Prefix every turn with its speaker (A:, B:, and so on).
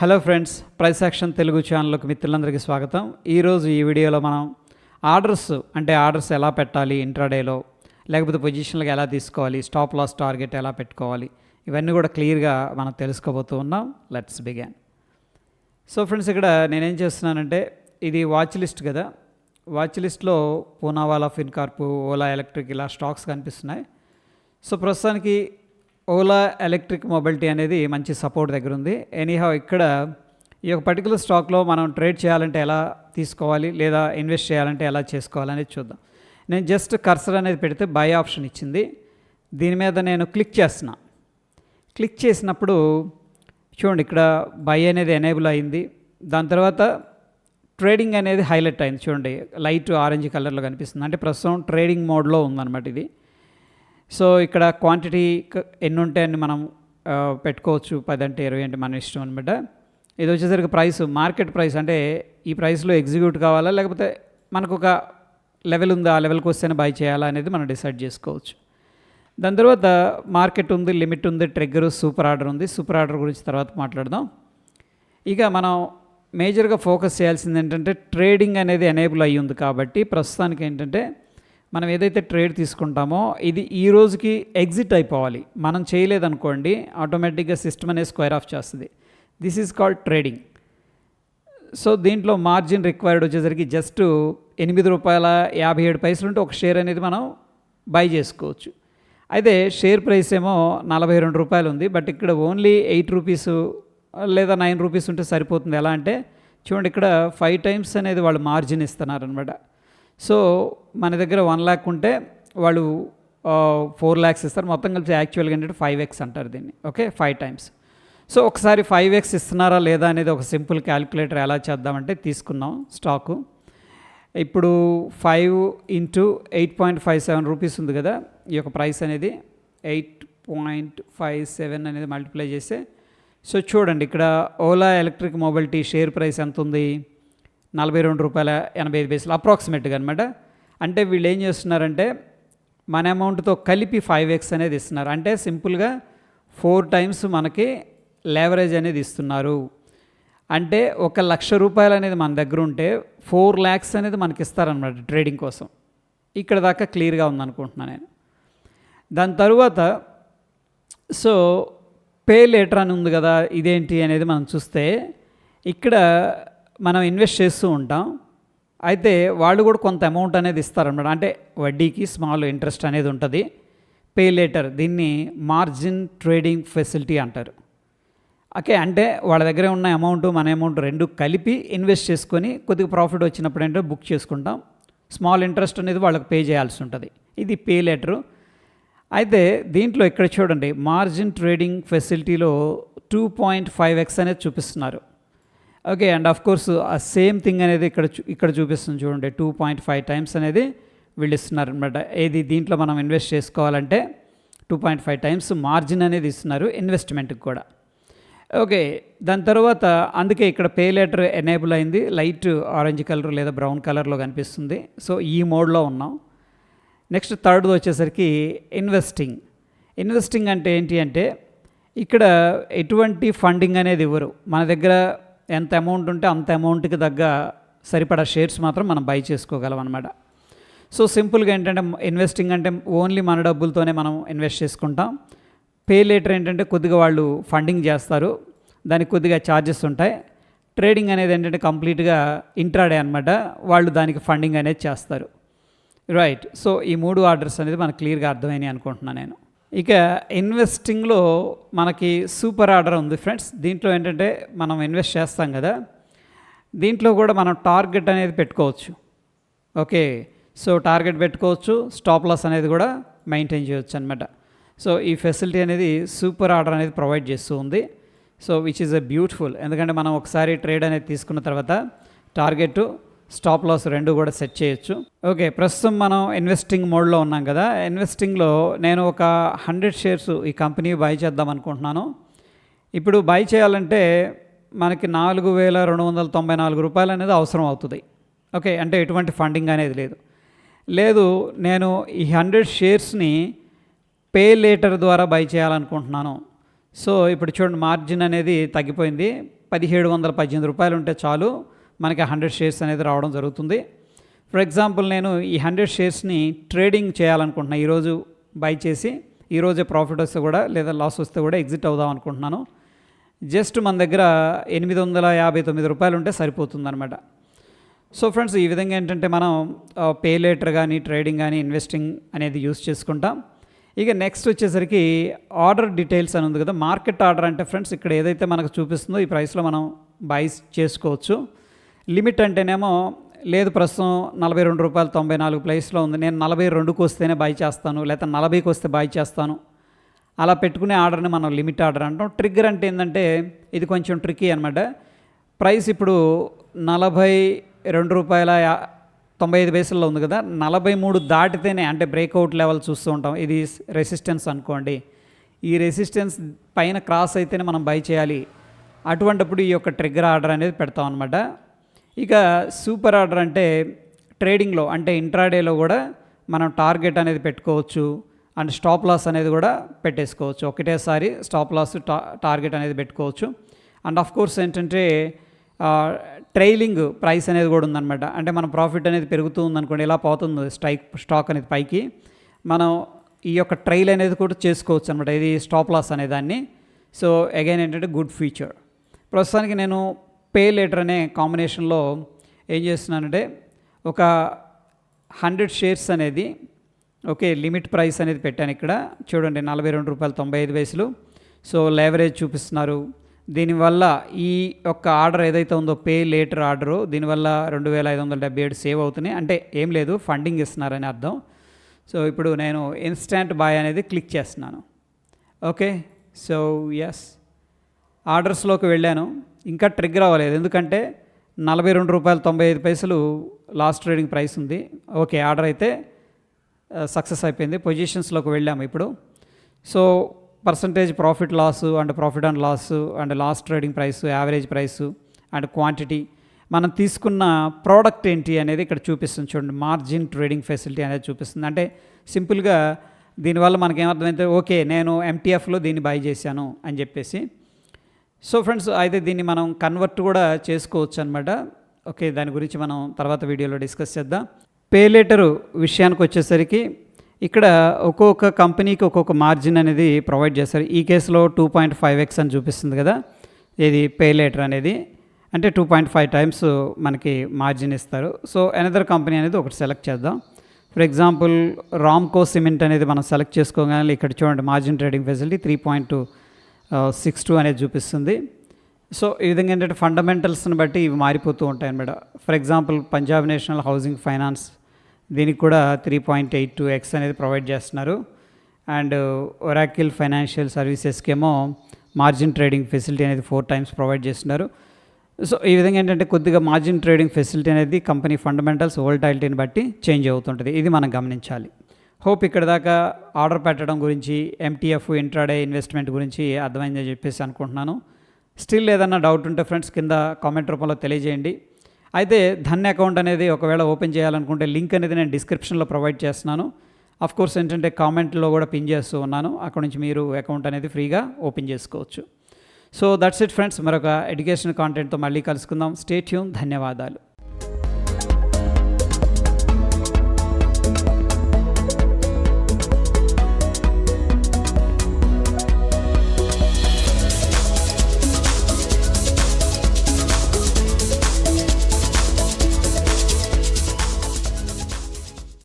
A: Hello friends price action Telugu ఛానల్కి మిత్రులందరికీ స్వాగతం. ఈరోజు ఈ వీడియోలో మనం ఆర్డర్స్ అంటే ఆర్డర్స్ ఎలా పెట్టాలి ఇంట్రాడేలో లేకపోతే పొజిషన్లకు ఎలా తీసుకోవాలి స్టాప్ లాస్ టార్గెట్ ఎలా పెట్టుకోవాలి ఇవన్నీ కూడా క్లియర్గా మనం తెలుసుకోబోతూ ఉన్నాం. Let's began. సో ఫ్రెండ్స్ ఇక్కడ నేనేం చేస్తున్నానంటే ఇది వాచ్ లిస్ట్ కదా. వాచ్ లిస్ట్లో పూనావాలా ఫిన్కార్పు ఓలా ఎలక్ట్రిక్ ఇలా స్టాక్స్ కనిపిస్తున్నాయి. సో ప్రస్తుతానికి ఓలా ఎలక్ట్రిక్ మొబిలిటీ అనేది మంచి సపోర్ట్ దగ్గర ఉంది ఎనీహౌ ఇక్కడ ఈ యొక్క పర్టికులర్ స్టాక్లో మనం ట్రేడ్ చేయాలంటే ఎలా తీసుకోవాలి లేదా ఇన్వెస్ట్ చేయాలంటే ఎలా చేసుకోవాలనేది చూద్దాం. నేను జస్ట్ కర్సర్ అనేది పెడితే బై ఆప్షన్ ఇచ్చింది. దీని మీద నేను క్లిక్ చేస్తున్నా. క్లిక్ చేసినప్పుడు చూడండి ఇక్కడ బై అనేది ఎనేబుల్ అయింది. దాని తర్వాత ట్రేడింగ్ అనేది హైలైట్ అయింది. చూడండి లైట్ ఆరెంజ్ కలర్లో కనిపిస్తుంది. అంటే ప్రస్తుతం ట్రేడింగ్ మోడ్లో ఉందన్నమాట ఇది. సో ఇక్కడ క్వాంటిటీ ఎన్ని ఉంటాయని మనం పెట్టుకోవచ్చు. పది అంటే ఇరవై అంటే మన ఇష్టం అనమాట ఇది వచ్చేసరికి ప్రైస్ మార్కెట్ ప్రైస్ అంటే ఈ ప్రైస్లో ఎగ్జిక్యూట్ కావాలా? లేకపోతే మనకు ఒక లెవెల్ ఉందా? ఆ లెవెల్కి వస్తేనే బై చేయాలా? అనేది మనం డిసైడ్ చేసుకోవచ్చు. దాని తర్వాత మార్కెట్ ఉంది లిమిట్ ఉంది ట్రిగ్గర్ సూపర్ ఆర్డర్ ఉంది. సూపర్ ఆర్డర్ గురించి తర్వాత మాట్లాడదాం. ఇక మనం మేజర్గా ఫోకస్ చేయాల్సింది ఏంటంటే ట్రేడింగ్ అనేది ఎనేబుల్ అయ్యి ఉంది కాబట్టి ప్రస్తుతానికి ఏంటంటే మనం ఏదైతే ట్రేడ్ తీసుకుంటామో ఇది ఈ రోజుకి ఎగ్జిట్ అయిపోవాలి. మనం చేయలేదనుకోండి ఆటోమేటిక్గా సిస్టమ్ అనేది స్క్వేర్ ఆఫ్ చేస్తుంది. This is called trading so దీంట్లో మార్జిన్ రిక్వైర్డ్ వచ్చేసరికి జస్ట్ ఎనిమిది రూపాయల యాభై ఏడు పైసలు ఉంటే ఒక షేర్ అనేది మనం బై చేసుకోవచ్చు. అయితే షేర్ ప్రైస్ ఏమో నలభై రెండు రూపాయలు ఉంది బట్ ఇక్కడ ఓన్లీ ఎయిట్ రూపీస్ లేదా నైన్ రూపీస్ ఉంటే సరిపోతుంది. ఎలా అంటే చూడండి ఇక్కడ ఫైవ్ టైమ్స్ అనేది వాళ్ళు మార్జిన్ ఇస్తున్నారు అనమాట సో మన దగ్గర వన్ ల్యాక్ ఉంటే వాళ్ళు ఫోర్ ల్యాక్స్ ఇస్తారు. మొత్తం కలిసి యాక్చువల్గా ఏంటంటే ఫైవ్ ఎక్స్ అంటారు దీన్ని. ఓకే ఫైవ్ టైమ్స్ సో ఒకసారి ఫైవ్ ఎక్స్ ఇస్తున్నారా లేదా అనేది ఒక సింపుల్ క్యాలిక్యులేటర్ ఎలా చేద్దామంటే తీసుకున్నాం స్టాకు ఇప్పుడు five into eight point five seven rupees ఉంది కదా? ఈ యొక్క ప్రైస్ అనేది ఎయిట్ పాయింట్ ఫైవ్ సెవెన్ అనేది మల్టిప్లై చేస్తే సో చూడండి ఇక్కడ Ola electric mobility share price ఎంత ఉంది? నలభై రెండు రూపాయల ఎనభై ఐదు పైసలు అప్రాక్సిమేట్గా అనమాట అంటే వీళ్ళు ఏం చేస్తున్నారంటే మన అమౌంట్తో కలిపి ఫైవ్ ఎక్స్ అనేది ఇస్తున్నారు. అంటే సింపుల్గా ఫోర్ టైమ్స్ మనకి లేవరేజ్ అనేది ఇస్తున్నారు. అంటే ఒక లక్ష రూపాయలు అనేది మన దగ్గర ఉంటే ఫోర్ ల్యాక్స్ అనేది మనకి ఇస్తారనమాట ట్రేడింగ్ కోసం. ఇక్కడ దాకా క్లియర్గా ఉందనుకుంటున్నాను నేను. దాని తరువాత సో పే లేటర్ అని ఉంది కదా ఇదేంటి అనేది మనం చూస్తే ఇక్కడ మనం ఇన్వెస్ట్ చేస్తూ ఉంటాం. అయితే వాళ్ళు కూడా కొంత అమౌంట్ అనేది ఇస్తారనమాట అంటే వడ్డీకి స్మాల్ ఇంట్రెస్ట్ అనేది ఉంటుంది. పే లేటర్ దీన్ని మార్జిన్ ట్రేడింగ్ ఫెసిలిటీ అంటారు. ఓకే అంటే వాళ్ళ దగ్గర ఉన్న అమౌంట్ మన అమౌంట్ రెండు కలిపి ఇన్వెస్ట్ చేసుకొని కొద్దిగా ప్రాఫిట్ వచ్చినప్పుడు ఏంటో బుక్ చేసుకుంటాం. స్మాల్ ఇంట్రెస్ట్ అనేది వాళ్ళకి పే చేయాల్సి ఉంటుంది. ఇది పే లెటరు. అయితే దీంట్లో ఇక్కడ చూడండి మార్జిన్ ట్రేడింగ్ ఫెసిలిటీలో టూ పాయింట్ ఫైవ్ ఎక్స్ అనేది చూపిస్తున్నారు. ఓకే అండ్ ఆఫ్ కోర్స్ ఆ సేమ్ థింగ్ అనేది ఇక్కడ ఇక్కడ చూపిస్తుంది చూడండి. టూ పాయింట్ ఫైవ్ టైమ్స్ అనేది వీళ్ళు ఇస్తున్నారు అనమాట ఏది దీంట్లో మనం ఇన్వెస్ట్ చేసుకోవాలంటే two point five times margin అనేది ఇస్తున్నారు ఇన్వెస్ట్మెంట్కి కూడా. ఓకే దాని తర్వాత అందుకే ఇక్కడ పే లెటర్ ఎనేబుల్ అయింది. లైట్ ఆరెంజ్ కలర్ లేదా బ్రౌన్ కలర్లో కనిపిస్తుంది. సో ఈ మోడ్లో ఉన్నాం. నెక్స్ట్ థర్డ్ వచ్చేసరికి ఇన్వెస్టింగ్ ఇన్వెస్టింగ్ అంటే ఏంటి అంటే ఇక్కడ ఎటువంటి ఫండింగ్ అనేది ఇవ్వరు. మన దగ్గర ఎంత అమౌంట్ ఉంటే అంత అమౌంట్కి తగ్గ సరిపడా షేర్స్ మాత్రం మనం బై చేసుకోగలం అనమాట సో సింపుల్గా ఏంటంటే ఇన్వెస్టింగ్ అంటే ఓన్లీ మన డబ్బులతోనే మనం ఇన్వెస్ట్ చేసుకుంటాం. పే లేటర్ ఏంటంటే కొద్దిగా వాళ్ళు ఫండింగ్ చేస్తారు. దానికి కొద్దిగా ఛార్జెస్ ఉంటాయి. ట్రేడింగ్ అనేది ఏంటంటే కంప్లీట్గా ఇంట్రాడే అనమాట వాళ్ళు దానికి ఫండింగ్ అనేది చేస్తారు. రైట్ సో ఈ మూడు ఆర్డర్స్ అనేది మనకు క్లియర్గా అర్థమైనాయి అనుకుంటున్నాను నేను. ఇక ఇన్వెస్టింగ్లో మనకి సూపర్ ఆర్డర్ ఉంది ఫ్రెండ్స్. దీంట్లో ఏంటంటే మనం ఇన్వెస్ట్ చేస్తాం కదా దీంట్లో కూడా మనం టార్గెట్ అనేది పెట్టుకోవచ్చు. ఓకే సో టార్గెట్ పెట్టుకోవచ్చు స్టాప్ లాస్ అనేది కూడా మెయింటైన్ చేయవచ్చు అనమాట సో ఈ ఫెసిలిటీ అనేది సూపర్ ఆర్డర్ అనేది ప్రొవైడ్ చేస్తూ ఉంది. So which is a beautiful. ఎందుకంటే మనం ఒకసారి ట్రేడ్ అనేది తీసుకున్న తర్వాత టార్గెట్ స్టాప్ లాస్ రెండు కూడా సెట్ చేయొచ్చు. ఓకే ప్రస్తుతం మనం ఇన్వెస్టింగ్ మోడ్లో ఉన్నాం కదా. ఇన్వెస్టింగ్లో నేను ఒక హండ్రెడ్ షేర్స్ ఈ కంపెనీ బై చేద్దాం అనుకుంటున్నాను. ఇప్పుడు బై చేయాలంటే మనకి నాలుగు వేల రెండు వందల తొంభై నాలుగు రూపాయలు అనేది అవసరం అవుతుంది. ఓకే అంటే ఎటువంటి ఫండింగ్ అనేది లేదు. లేదు నేను ఈ హండ్రెడ్ షేర్స్ని పే లేటర్ ద్వారా బై చేయాలనుకుంటున్నాను. సో ఇప్పుడు చూడండి మార్జిన్ అనేది తగ్గిపోయింది. పదిహేడు వందల పద్దెనిమిది రూపాయలు ఉంటే చాలు. మనకి హండ్రెడ్ షేర్స్ అనేది రావడం జరుగుతుంది. ఫర్ ఎగ్జాంపుల్ నేను ఈ హండ్రెడ్ షేర్స్ని ట్రేడింగ్ చేయాలనుకుంటున్నాను ఈరోజు బై చేసి ఈరోజే ప్రాఫిట్ వస్తే కూడా లేదా లాస్ వస్తే కూడా ఎగ్జిట్ అవుదాం అనుకుంటున్నాను. జస్ట్ మన దగ్గర ఎనిమిది వందల యాభై తొమ్మిది రూపాయలు ఉంటే సరిపోతుంది అనమాట సో ఫ్రెండ్స్ ఈ విధంగా ఏంటంటే మనం పే లేటర్ కానీ ట్రేడింగ్ కానీ ఇన్వెస్టింగ్ అనేది యూస్ చేసుకుంటాం. ఇక నెక్స్ట్ వచ్చేసరికి ఆర్డర్ డీటెయిల్స్ అని ఉంది కదా మార్కెట్ ఆర్డర్ అంటే ఫ్రెండ్స్ ఇక్కడ ఏదైతే మనకు చూపిస్తుందో ఈ ప్రైస్లో మనం బైస్ చేసుకోవచ్చు. లిమిట్ అంటేనేమో లేదు ప్రస్తుతం నలభై రెండు రూపాయలు తొంభై నాలుగు ప్లేస్లో ఉంది. నేను నలభై రెండుకి వస్తేనే బై చేస్తాను లేకపోతే నలభైకి వస్తే బై చేస్తాను. అలా పెట్టుకునే ఆర్డర్ని మనం లిమిట్ ఆర్డర్ అంటాం. ట్రిగ్గర్ అంటే ఏంటంటే ఇది కొంచెం ట్రిక్కీ అనమాట ప్రైస్ ఇప్పుడు నలభై రెండు రూపాయల తొంభై ఐదు పైసల్లో ఉంది కదా. నలభై మూడు దాటితేనే అంటే బ్రేక్అవుట్ లెవెల్ చూస్తూ ఉంటాం. ఇది రెసిస్టెన్స్ అనుకోండి. ఈ రెసిస్టెన్స్ పైన క్రాస్ అయితేనే మనం బై చేయాలి. అటువంటప్పుడు ఈ యొక్క ట్రిగ్గర్ ఆర్డర్ అనేది పెడతాం అనమాట ఇక సూపర్ ఆర్డర్ అంటే ట్రేడింగ్లో అంటే ఇంట్రాడేలో కూడా మనం టార్గెట్ అనేది పెట్టుకోవచ్చు అండ్ స్టాప్ లాస్ అనేది కూడా పెట్టేసుకోవచ్చు. ఒకటేసారి స్టాప్ లాస్ టా టార్గెట్ అనేది పెట్టుకోవచ్చు. అండ్ ఆఫ్ కోర్స్ ఏంటంటే ట్రైలింగ్ ప్రైస్ అనేది కూడా ఉందన్నమాట. అంటే మన ప్రాఫిట్ అనేది పెరుగుతూ ఉందనుకోండి ఇలా పోతుంది స్ట్రైక్ స్టాక్ అనేది పైకి. మనం ఈ యొక్క ట్రైల్ అనేది కూడా చేసుకోవచ్చు అనమాట ఇది స్టాప్ లాస్ అనే దాన్ని. సో అగైన్ ఏంటంటే గుడ్ ఫీచర్ ప్రస్తుతానికి నేను పే లేటర్ అనే కాంబినేషన్లో ఏం చేస్తున్నానంటే ఒక హండ్రెడ్ షేర్స్ అనేది ఓకే లిమిట్ ప్రైస్ అనేది పెట్టాను ఇక్కడ. చూడండి నలభై రెండు రూపాయలు తొంభై ఐదు వయసులు సో లేవరేజ్ చూపిస్తున్నారు. దీనివల్ల ఈ యొక్క ఆర్డర్ ఏదైతే ఉందో పే లేటర్ ఆర్డరు దీనివల్ల రెండు వేల ఐదు వందల డెబ్బై ఏడు సేవ్ అవుతున్నాయి. అంటే ఏం లేదు ఫండింగ్ ఇస్తున్నారని అర్థం. సో ఇప్పుడు నేను ఇన్స్టాంట్ బాయ్ అనేది క్లిక్ చేస్తున్నాను. ఓకే? సో ఎస్ ఆర్డర్స్లోకి వెళ్ళాను. ఇంకా ట్రిగ్గర్ అవ్వలేదు. ఎందుకంటే నలభై రెండు రూపాయలు తొంభై ఐదు పైసలు లాస్ట్ ట్రేడింగ్ ప్రైస్ ఉంది. ఓకే ఆర్డర్ అయితే సక్సెస్ అయిపోయింది. పొజిషన్స్లోకి వెళ్ళాము ఇప్పుడు. So percentage profit loss and profit and loss and last trading price average price and quantity. మనం తీసుకున్న ప్రోడక్ట్ ఏంటి అనేది ఇక్కడ చూపిస్తుంది చూడండి. మార్జిన్ ట్రేడింగ్ ఫెసిలిటీ అనేది చూపిస్తుంది. అంటే సింపుల్గా దీనివల్ల మనకేమర్థమైతే ఓకే నేను ఎంటీఎఫ్లో దీన్ని బై చేశాను అని చెప్పేసి. సో ఫ్రెండ్స్ అయితే దీన్ని మనం కన్వర్ట్ కూడా చేసుకోవచ్చు అనమాట ఓకే దాని గురించి మనం తర్వాత వీడియోలో డిస్కస్ చేద్దాం. పే లెటరు విషయానికి వచ్చేసరికి ఇక్కడ ఒక్కొక్క కంపెనీకి ఒక్కొక్క మార్జిన్ అనేది ప్రొవైడ్ చేస్తారు. ఈ కేసులో టూ పాయింట్ ఫైవ్ ఎక్స్ అని చూపిస్తుంది కదా. ఇది పే లెటర్ అనేది. అంటే టూ పాయింట్ ఫైవ్ టైమ్స్ మనకి మార్జిన్ ఇస్తారు. సో ఎనదర్ కంపెనీ అనేది ఒకటి సెలెక్ట్ చేద్దాం. ఫర్ ఎగ్జాంపుల్ రామ్కో సిమెంట్ అనేది మనం సెలెక్ట్ చేసుకోగానే ఇక్కడ చూడండి margin trading facility three point six two అనేది చూపిస్తుంది. సో ఈ విధంగా ఏంటంటే ఫండమెంటల్స్ని బట్టి ఇవి మారిపోతూ ఉంటాయి అన్నమాట. For example Punjab national housing finance దీనికి కూడా three point eight two X అనేది ప్రొవైడ్ చేస్తున్నారు. అండ్ ఒరాకిల్ ఫైనాన్షియల్ సర్వీసెస్కి ఏమో మార్జిన్ ట్రేడింగ్ ఫెసిలిటీ అనేది ఫోర్ టైమ్స్ ప్రొవైడ్ చేస్తున్నారు. సో ఈ విధంగా ఏంటంటే కొద్దిగా మార్జిన్ ట్రేడింగ్ ఫెసిలిటీ అనేది కంపెనీ ఫండమెంటల్స్ వోల్టాలిటీని బట్టి చేంజ్ అవుతుంటుంది. ఇది మనం గమనించాలి. హోప్ ఇక్కడ దాకా ఆర్డర్ పెట్టడం గురించి ఎంటీఎఫ్ ఇంట్రాడే ఇన్వెస్ట్మెంట్ గురించి అర్థమైందని చెప్పేసి అనుకుంటున్నాను. స్టిల్ ఏదన్నా డౌట్ ఉంటే ఫ్రెండ్స్ కింద కామెంట్ రూపంలో తెలియజేయండి. అయితే ధన్ అకౌంట్ అనేది ఒకవేళ ఓపెన్ చేయాలనుకుంటే లింక్ అనేది నేను డిస్క్రిప్షన్లో ప్రొవైడ్ చేస్తున్నాను. అఫ్ కోర్స్ ఏంటంటే కామెంట్లో కూడా పిన్ చేస్తూ ఉన్నాను. అక్కడ నుంచి మీరు అకౌంట్ అనేది ఫ్రీగా ఓపెన్ చేసుకోవచ్చు. సో దట్స్ ఇట్ ఫ్రెండ్స్ మరొక ఎడ్యుకేషన్ కాంటెంట్తో మళ్ళీ కలుసుకుందాం. స్టేట్యూమ్ ధన్యవాదాలు.